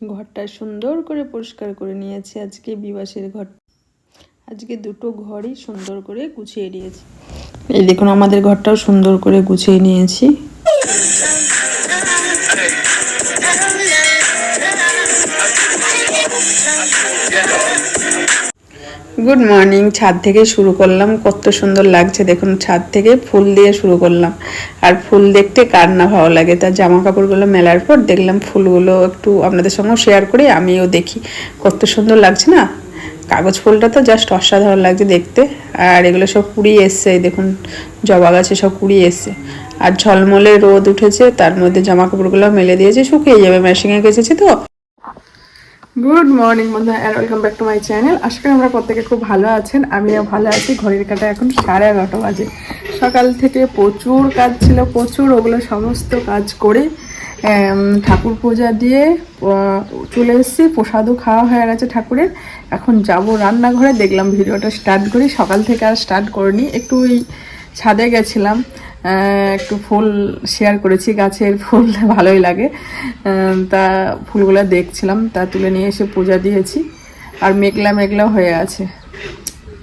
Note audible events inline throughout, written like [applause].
ঘরটা সুন্দর করে পরিষ্কার করে নিয়েছি। আজকে বিবাসের ঘর। আজকে দুটো ঘরই সুন্দর করে গুছিয়ে নিয়েছি। এই দেখুন, আমাদের ঘরটাও সুন্দর করে গুছিয়ে নিয়েছি। গুড মর্নিং ছাদ থেকে শুরু করলাম। কত সুন্দর লাগছে, দেখুন, ছাদ থেকে ফুল দিয়ে শুরু করলাম। আর ফুল দেখতে কার না ভালো লাগে? তার জামা কাপড়গুলো মেলার পর দেখলাম ফুলগুলো একটু আপনাদের সঙ্গেও শেয়ার করি, আমিও দেখি। কত সুন্দর লাগছে না? কাগজ ফুলটা তো জাস্ট অসাধারণ লাগছে দেখতে। আর এগুলো সব কুড়িয়ে এসছে দেখুন, জবা গাছে সব কুড়িয়ে এসছে। আর ঝলমলে রোদ উঠেছে, তার মধ্যে জামা কাপড়গুলো মেলে দিয়েছে, শুকিয়ে যাবে। মেশিনে গেছেছি তো। গুড মর্নিং বন্ধুরা and welcome back to my channel আশা করি আমরা প্রত্যেকে খুব ভালো আছেন, আমিও ভালো আছি। ঘড়ির কাটা এখন সাড়ে এগারোটা বাজে। সকাল থেকে প্রচুর কাজ ছিল, প্রচুর ওগুলো সমস্ত কাজ করে ঠাকুর পূজা দিয়ে চলে এসেছি, প্রসাদও খাওয়া হয়ে গেছে ঠাকুরের। এখন যাব রান্নাঘরে, দেখলাম ভিডিওটা স্টার্ট করি। সকাল থেকে আর স্টার্ট করিনি, একটু ওই ছাদে গেছিলাম। একটু ফুল শেয়ার করেছি, গাছের ফুল, [laughs] ভালোই লাগে। তা ফুলগুলো দেখছিলাম, তা তুলে নিয়ে এসে পূজা দিয়েছি। আর মেঘলা মেঘলা হয়ে আছে।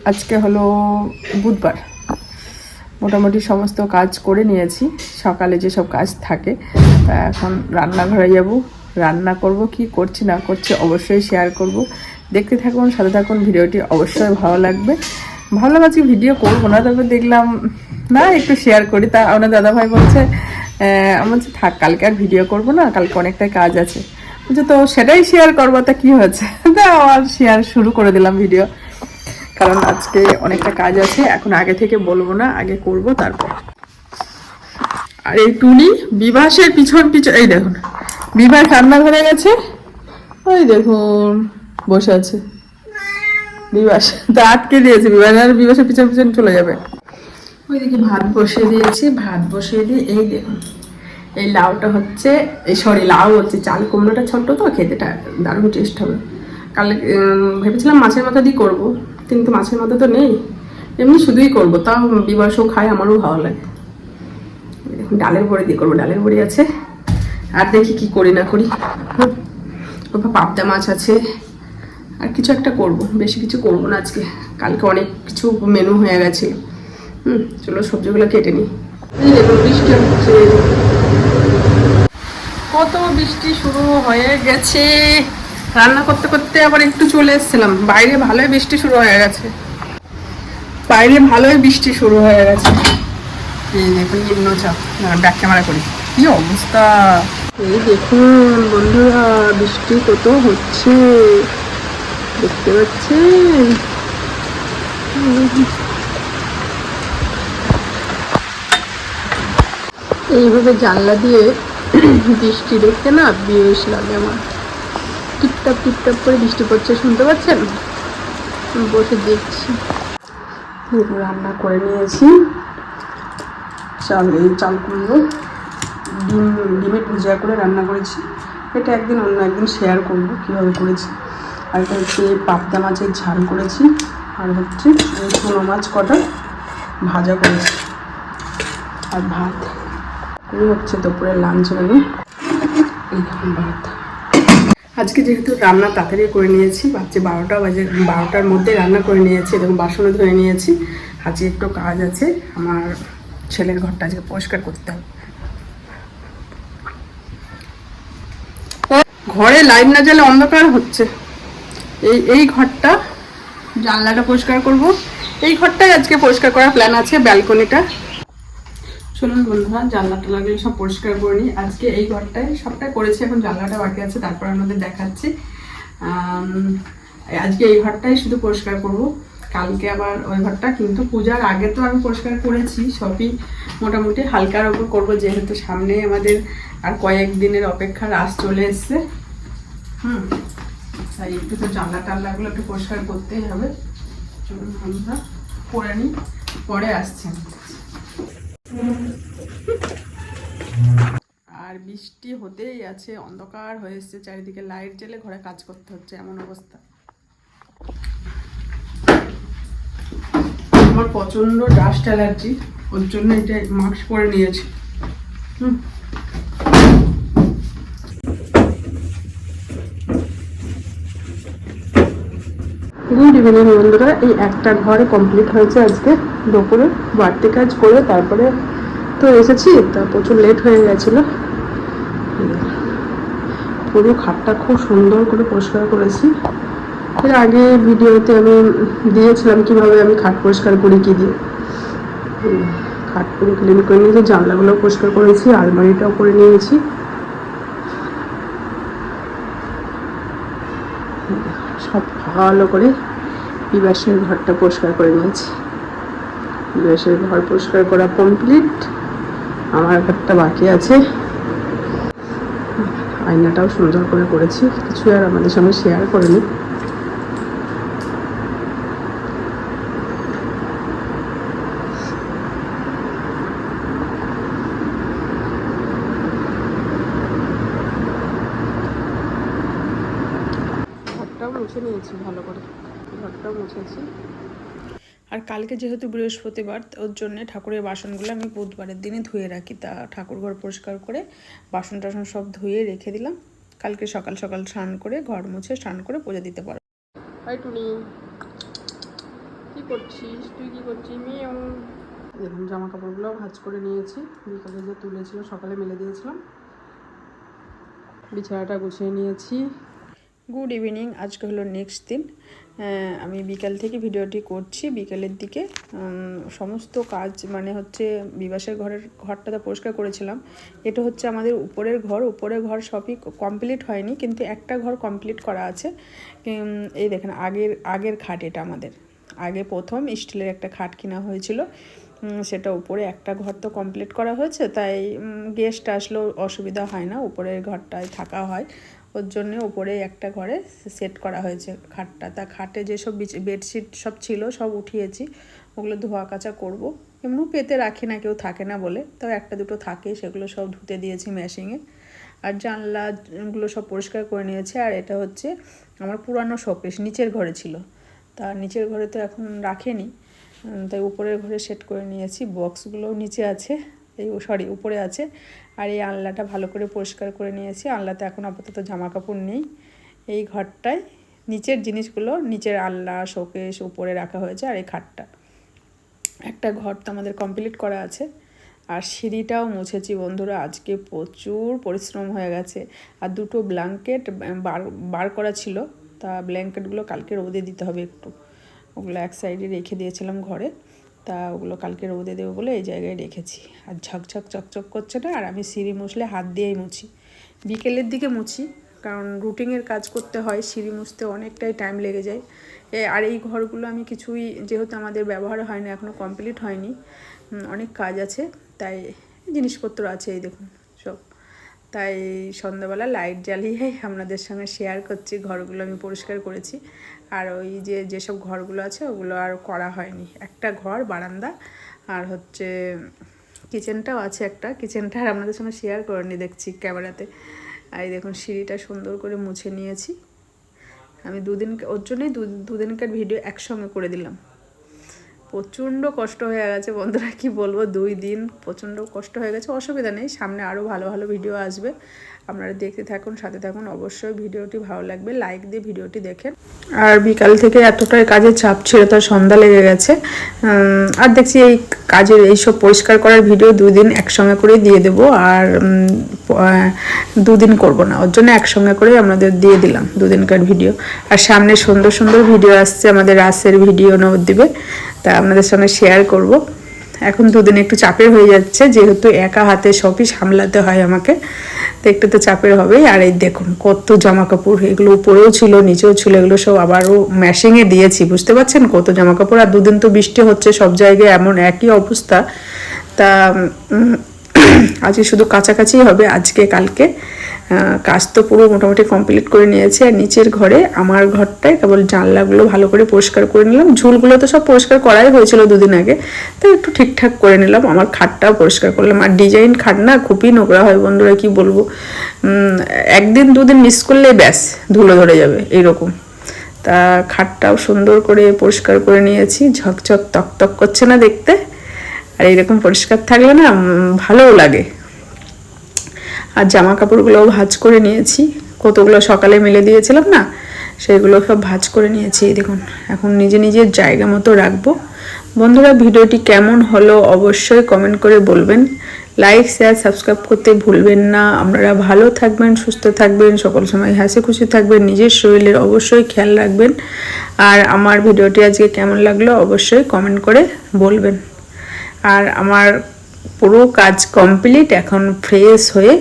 আজকে হলো বুধবার। মোটামুটি সমস্ত কাজ করে নিয়েছি। সকালে যেসব কাজ থাকে, তা এখন রান্নাঘরে যাব। রান্না করব, কি করছি না করছি অবশ্যই শেয়ার করব। দেখতে থাকুন, সাথে থাকুন, ভিডিওটি অবশ্যই ভালো লাগবে। ভালো লাগছে ভিডিও করব না, তবে দেখলাম, না, একটু শেয়ার করি। তা আপনার দাদাভাই বলছে আমি বলছি, থাক, কালকে আর ভিডিও করব না, কালকে অনেকটাই কাজ আছে। বলছে, তো সেটাই শেয়ার করব, তা কি হয়েছে? [laughs] তা আর শেয়ার শুরু করে দিলাম ভিডিও কারণ আজকে অনেকটা কাজ আছে, এখন আগে থেকে বলব না, আগে করব, তারপর। আর এই টুনি বিবাসের পিছন পিছন, এই দেখুন বিবাস রান্নাঘরে গেছে। ওই দেখুন, বসে আছে। বিবাস তা আটকে দিয়েছে বিবাস আর বিবাসের পিছন পিছন চলে যাবে। ওইদিকে ভাত বসিয়ে দিয়েছি, ভাত বসিয়ে দিয়ে এই দেখুন, এই লাউটা হচ্ছে, এই সরি লাউ হচ্ছে, চাল কুমড়োটা ছোট্ট তো খেতেটা দারুণ টেস্ট হবে। কাল ভেবেছিলাম মাছের মাথা দিয়ে করব, কিন্তু মাছের মাথা তো নেই, এমনি শুধুই করব, তাও বিবাসও খায়, আমারও ভালো লাগে। ডালের বড়ি দিয়ে করব, ডালের বড়ি আছে, আর দেখি কি করি না করি। পাবদা মাছ আছে আর কিছু একটা করব, বেশি কিছু করব না আজকে। কালকে অনেক কিছু মেনু হয়ে গেছে হুম, চলো সবজিগুলো কেটে নিই। বৃষ্টি কত বৃষ্টি শুরু হয়ে গেছে। রান্না করতে করতে আবার একটু চলে এসেছিলাম। বাইরে ভালোই বৃষ্টি শুরু হয়ে গেছে। বাইরে ভালোই বৃষ্টি শুরু হয়ে গেছে। করি। অবস্থা? এই দেখুন বন্ধুরা, বৃষ্টি কত হচ্ছে। দেখতে পাচ্ছেন? এইভাবে জানলা দিয়ে বৃষ্টি দেখতে না বেশ লাগে আমার। টিপটাপ টিপটাপ করে বৃষ্টি পড়ছে, শুনতে পাচ্ছেন? বসে দেখছি। রান্না করে নিয়েছি। চাল, এই চাল কুমড়ো ডিম, ডিমের ভুজিয়া করে রান্না করেছি। এটা একদিন অন্য একদিন শেয়ার করব কীভাবে করেছি। আর এটা হচ্ছে পাবদা মাছের ঝাল করেছি, আর হচ্ছে এই মাছ কটা ভাজা করেছি। আর ভাত। এই হচ্ছে দুপুরের লাঞ্চ মেনু এই ভাত। আজকে যেহেতু রান্না তাড়াতাড়ি করে নিয়েছি, ভাবছি বারোটা বাজে, বারোটার মধ্যে রান্না করে নিয়েছি এবং বাসনও ধরে নিয়েছি। আজকে একটু কাজ আছে, আমার ছেলের ঘরটা আজকে পরিষ্কার করতে হবে। ঘরে লাইট না জ্বালে অন্ধকার হচ্ছে। এই এই ঘরটা, জানলাটা পরিষ্কার করব। এই ঘরটাই আজকে পরিষ্কার করার প্ল্যান আছে ব্যালকনিটা চলুন বন্ধুরা, জানলাটা লাগলে সব পরিষ্কার করে নিই। আজকে এই ঘরটায় সবটাই করেছি, এখন জানলাটা বাকি আছে, তারপর আমাদের দেখাচ্ছি। আজকে এই ঘরটাই শুধু পরিষ্কার করব। কালকে আবার ওই ঘরটা, কিন্তু পূজার আগে তো আমি পরিষ্কার করেছি, সবই মোটামুটি হালকার ওপর করব, যেহেতু সামনে আমাদের আর কয়েক দিনের অপেক্ষা রাস চলে এসছে। হুম। তাই একটু তো জানলা টাল্লাগুলো একটু পরিষ্কার করতেই হবে। চলুন বন্ধুরা করে নিই, পরে আসছেন আর বৃষ্টি হতেই আছে, অন্ধকার হয়ে এসছে, চারিদিকে লাইট জ্বেলে ঘরে কাজ করতে হচ্ছে, এমন অবস্থা। আমার প্রচণ্ড ডাস্ট অ্যালার্জি, ওর জন্য এটা মাস্ক পরে নিয়েছি। হুম। গুড ইভিনিং বন্ধুরা, এই একটা ঘরে কমপ্লিট হয়েছে আজকে। দুপুরে বাড়তি কাজ করে তারপরে তো এসেছি, তা প্রচুর লেট হয়ে গেছিল। পুরো খাটটা খুব সুন্দর করে পরিষ্কার করেছি। এর আগে ভিডিওতে আমি দিয়েছিলাম কীভাবে আমি খাট পরিষ্কার করি, কি দিয়ে। খাট পুরো ক্লিন করে নিয়েছি জানলাগুলো পরিষ্কার করেছি, আলমারিটাও করে নিয়েছি সব ভালো করে বিবাসের ঘরটা পরিষ্কার করে নিয়েছি। বিবাসের ঘর পরিষ্কার করা কমপ্লিট আমার ঘরটা বাকি আছে। আয়নাটাও সুন্দর করে করেছি। কিছু আর আমাদের সঙ্গে শেয়ার করে করিনি ঘরটাও মুছে নিয়েছি ভালো করে। ঘরটাও মুছেছি। আর কালকে যেহেতু বৃহস্পতিবার ওর জন্য ঠাকুরের বাসনগুলো আমি বুধবারের দিনে ধুয়ে রাখি। তা ঠাকুর ঘর পরিষ্কার করে বাসন টাসন সব ধুয়ে রেখে দিলাম। কালকে সকাল সকাল স্নান করে ঘর মুছে স্নান করে পূজা দিতে পারো। হাই টুনি কি করছিস? তুই কি করছিস? মেয়েও দেখুন জামা কাপড়গুলো ভাঁজ করে নিয়েছি। বিকালে যে তুলেছিল সকালে মেলে দিয়েছিলাম। বিছানাটা গুছিয়ে নিয়েছি। গুড ইভিনিং আজকে হলো নেক্সট দিন। আমি বিকাল থেকে ভিডিওটি করছি। বিকালের দিকে সমস্ত কাজ মানে হচ্ছে বিবাসের ঘরের ঘরটাতে পরিষ্কার করেছিলাম। এটা হচ্ছে আমাদের উপরের ঘর। উপরের ঘর সবই কমপ্লিট হয়নি, কিন্তু একটা ঘর কমপ্লিট করা আছে। এই দেখেন, আগের আগের খাট এটা আমাদের। আগে প্রথম স্টিলের একটা খাট কেনা হয়েছিল। সেটা উপরে একটা ঘর তো কমপ্লিট করা হয়েছে, তাই গেস্ট আসলেও অসুবিধা হয় না, উপরের ঘরটায় থাকা হয়। ওর জন্য উপরে একটা ঘরে সেট করা হয়েছে খাটটা। তা খাটে যেসব বেডশিট সব ছিল, সব উঠিয়েছি, ওগুলো ধোয়া কাচা করব। এমনিও পেতে রাখি না, কেউ থাকে না বলে, তাও একটা দুটো থাকে, সেগুলো সব ধুতে দিয়েছি মেশিনে আর জানলাগুলো সব পরিষ্কার করে নিয়েছে, আর এটা হচ্ছে আমার পুরানো শোকেস নিচের ঘরে ছিল। তা নিচের ঘরে তো এখন রাখেনি। তাই উপরের ঘরে সেট করে নিয়েছি। বক্সগুলোও নিচে আছে। এই সরি উপরে আছে। আর এই আনলাটা ভালো করে পরিষ্কার করে নিয়েছি। আনলাতে এখন আপাতত জামা কাপড় নেই। এই ঘরটায় নিচের জিনিসগুলো, নিচের আলনা শোকেস উপরে রাখা হয়েছে আর এই খাটটা। একটা ঘর তো আমাদের কমপ্লিট করা আছে। আর সিঁড়িটাও মুছেছি বন্ধুরা। আজকে প্রচুর পরিশ্রম হয়ে গেছে। আর দুটো ব্ল্যাঙ্কেট বার বার করা ছিল। তা ব্ল্যাঙ্কেটগুলো কালকে রোদে দিতে হবে একটু। ওগুলো এক সাইডে রেখে দিয়েছিলাম ঘরে। তা ওগুলো কালকে রোদে দেবো বলে এই জায়গায় রেখেছি। আর ঝকঝক চকচক করছে না, আর আমি সিঁড়ি মুছলে হাত দিয়েই মুছি। বিকেলের দিকে মুছি, কারণ রুটিনের কাজ করতে হয়, সিঁড়ি মুছতে অনেকটাই টাইম লেগে যায়। আর এই ঘরগুলো আমি কিছুই যেহেতু আমাদের ব্যবহার হয় না এখনও কমপ্লিট হয়নি অনেক কাজ আছে, তাই জিনিসপত্র আছে এই দেখুন সব। তাই সন্ধ্যাবেলা লাইট জ্বালিয়ে আপনাদের সঙ্গে শেয়ার করছি, ঘরগুলো আমি পরিষ্কার করেছি। আর ওই যে যেসব ঘরগুলো আছে ওগুলো আর করা হয়নি। একটা ঘর, বারান্দা আর হচ্ছে কিচেনটাও আছে একটা। কিচেনটা আর আপনাদের সঙ্গে শেয়ার করেনি দেখছি ক্যামেরাতে। আর এই দেখুন সিঁড়িটা সুন্দর করে মুছে নিয়েছি। আমি দুদিন ওর জন্যই দুদিনকার ভিডিও একসঙ্গে করে দিলাম। প্রচণ্ড কষ্ট হয়ে গেছে। বন্ধুরা, কি বলব? দুই দিন প্রচণ্ড কষ্ট হয়ে গেছে। অসুবিধা নেই। সামনে আরও ভালো ভালো ভিডিও আসবে। আপনারা দেখতে থাকুন, সাথে থাকুন। অবশ্যই ভিডিওটি ভালো লাগবে। লাইক দিয়ে ভিডিওটি দেখেন। আর বিকাল থেকে এতটাই কাজের চাপ ছিল, তার সন্ধ্যা লেগে গেছে। আর দেখছি এই কাজের এইসব পরিষ্কার করার ভিডিও দুদিন একসঙ্গে করে দিয়ে দেব আর দুদিন করব না। ওর জন্য একসঙ্গে করে আমাদের দিয়ে দিলাম দুদিনকার ভিডিও আর সামনে সুন্দর সুন্দর ভিডিও আসছে, আমাদের রাসের ভিডিও নবদ্বীপে। তা আপনাদের সঙ্গে শেয়ার করব। এখন দুদিন একটু চাপের হয়ে যাচ্ছে, যেহেতু একা হাতে সবই সামলাতে হয় আমাকে তো একটু তো চাপের হবেই। আর এই দেখুন, কত জামা কাপড় এগুলো উপরেও ছিল, নিচেও ছিল, এগুলো সব আবারও ম্যাশিংয়ে দিয়েছি, বুঝতে পারছেন? কত জামা কাপড় আর দুদিন তো বৃষ্টি হচ্ছে, সব জায়গায় এমন একই অবস্থা। তা আজকে শুধু কাছাকাছি হবে, আজকে কালকে। কাজ তো পুরো মোটামুটি কমপ্লিট করে নিয়েছি আর নিচের ঘরে আমার ঘরটায় কেবল জানলাগুলো ভালো করে পরিষ্কার করে নিলাম। ঝুলগুলো তো সব পরিষ্কার করাই হয়েছিল দুদিন আগে। তো একটু ঠিকঠাক করে নিলাম, আমার খাটটাও পরিষ্কার করলাম। আর ডিজাইন খাট না খুবই নোংরা হয় বন্ধুরা, কি বলব? একদিন দুদিন মিস করলে ব্যাস, ধুলো ধরে যাবে, এইরকম। তা খাটটাও সুন্দর করে পরিষ্কার করে নিয়েছি, ঝকঝক তক তক করছে না দেখতে। আর এরকম পরিষ্কার থাকলে না ভালোও লাগে। আর জামা কাপড়গুলোও ভাঁজ করে নিয়েছি। কতগুলো সকালে মেলে দিয়েছিলাম না, সেগুলো সব ভাজ করে নিয়েছি দেখুন। এখন নিজে নিজের জায়গা মতো রাখব। বন্ধুরা, ভিডিওটি কেমন হলো অবশ্যই কমেন্ট করে বলবেন। লাইক শেয়ার সাবস্ক্রাইব করতে ভুলবেন না। আপনারা ভালো থাকবেন, সুস্থ থাকবেন, সকল সময় হাসি খুশি থাকবেন, নিজের শরীরের অবশ্যই খেয়াল রাখবেন। আর আমার ভিডিওটি আজকে কেমন লাগল অবশ্যই কমেন্ট করে বলবেন। আর আমার পুরো কাজ কমপ্লিট এখন ফ্রেশ হয়ে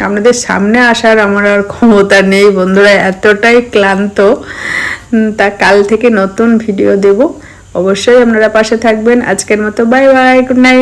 আপনাদের সামনে আসার আমার আর ক্ষমতা নেই, বন্ধুরা, এতটাই ক্লান্ত। তা কাল থেকে নতুন ভিডিও দেব। অবশ্যই আপনারা পাশে থাকবেন। আজকের মতো বাই বাই গুড নাইট